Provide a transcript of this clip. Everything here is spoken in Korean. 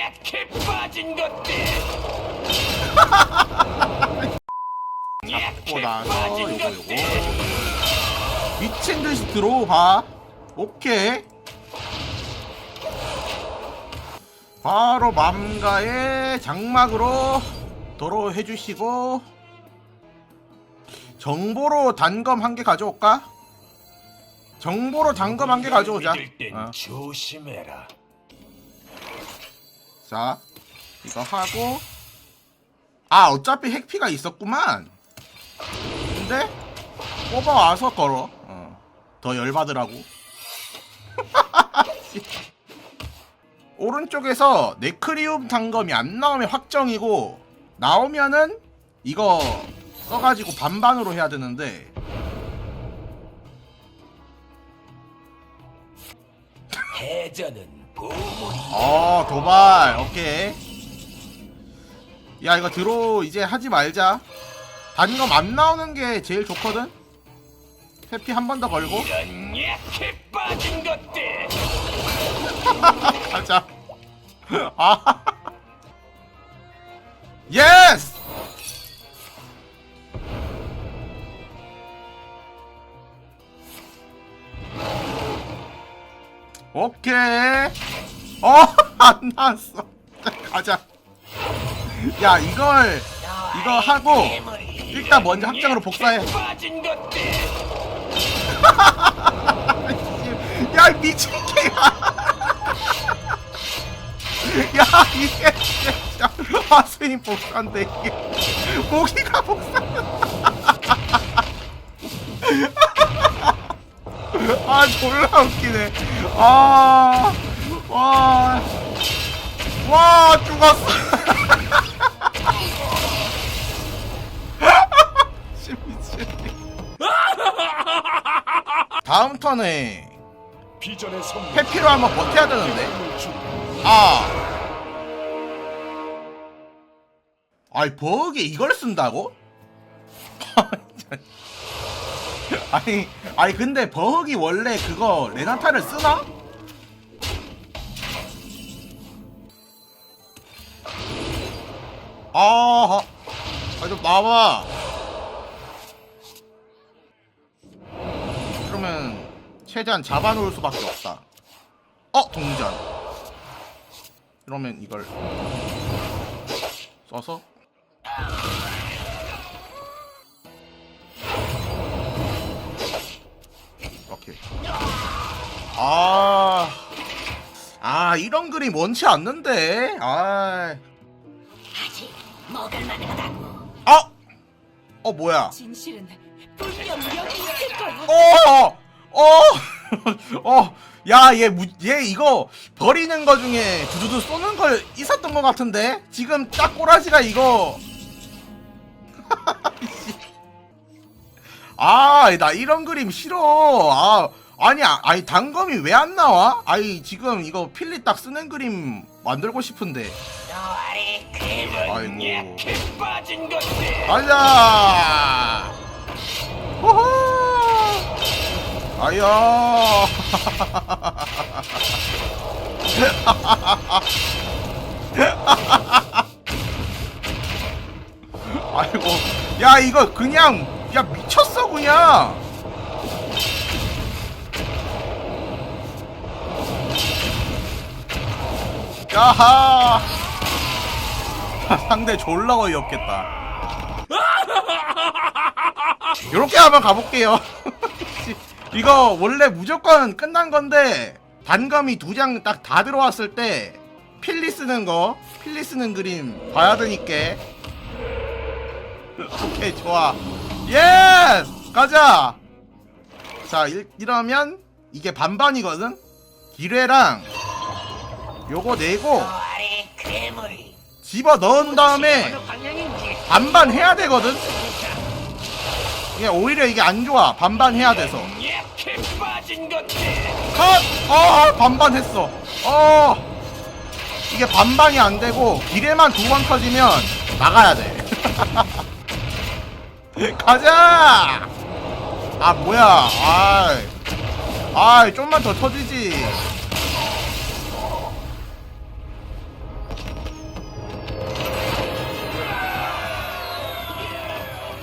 약해 빠진 것들. 잡고 나서 빠진 요거 요거. 미친 듯이 들어봐 오케이 바로 맘가의 장막으로 도로 해 주시고 정보로 단검 한 개 가져올까? 정보로 단검 한 개 가져오자 믿을 땐 어. 조심해라. 자 이거 하고. 아 어차피 핵피가 있었구만. 근데 뽑아와서 걸어. 어. 더 열받으라고. 오른쪽에서 네크리움 단검이 안 나오면 확정이고 나오면은 이거 써가지고 반반으로 해야 되는데. 보물이 어 도발. 오케이. 야 이거 들어 이제 하지 말자. 단검 안 나오는 게 제일 좋거든? 해피 한 번 더 걸고. 이런 빠진 것들. 가자. 아. 예스 오케이 어 안 나왔어. 자, 가자. 야 이걸 이거 하고 일단 먼저 확정으로 복사해. 야 미친 개야. 야 이게 진짜 하수인 복사인데 이게. 모기가 복사. 아 졸라 웃기네. 아, 아 와 와 죽었어 씨, 미친 다음 턴에 비전의 선물. 해피로 한번 버텨야 되는데 아 아이 버기 이걸 쓴다고? 아니 아니 근데 버기 원래 그거 레나타를 쓰나? 아하. 아좀 나와 그러면 최대한 잡아놓을 수밖에 없다. 어 동전. 그러면 이걸 써서 오케이 아, 아 이런 그림 원치 않는데. 아, 먹을 만하다고. 어, 어 뭐야? 진실은 분명 여기 있을 거야. 어, 어, 어, 야, 얘, 무- 얘 이거 버리는 거 중에 두두두 쏘는 걸 있었던 것 같은데? 지금 딱 꼬라지가 이거. 아, 나 이런 그림 싫어. 아, 아니, 아, 아니, 단검이 왜 안 나와? 아니, 지금 이거 필리 딱 쓰는 그림 만들고 싶은데. 괴물 아이고. 약해 빠진 것들. 가자! 호호! 아야! 아이고, 야, 이거 그냥, 야, 미쳤어, 그냥! 야하! 상대 졸라 어이없겠다. 이렇게 한번 가볼게요. 이거 원래 무조건 끝난 건데 단검이 두 장 딱 다 들어왔을 때 필리 쓰는 거, 필리 쓰는 그림 봐야 되니까. 오케이 좋아. 예스 가자. 자 이, 이러면 이게 반반이거든. 기뢰랑 요거 내고 너아래 괴물이 집어 넣은 다음에 방향인지 반반 해야 되거든. 이게 오히려 이게 안 좋아. 반반 해야 돼서. 컷! 어, 반반 했어. 어. 이게 반반이 안 되고 기뢰만 두 번 터지면 나가야 돼. 가자. 아 뭐야? 아, 아 좀만 더 터지지.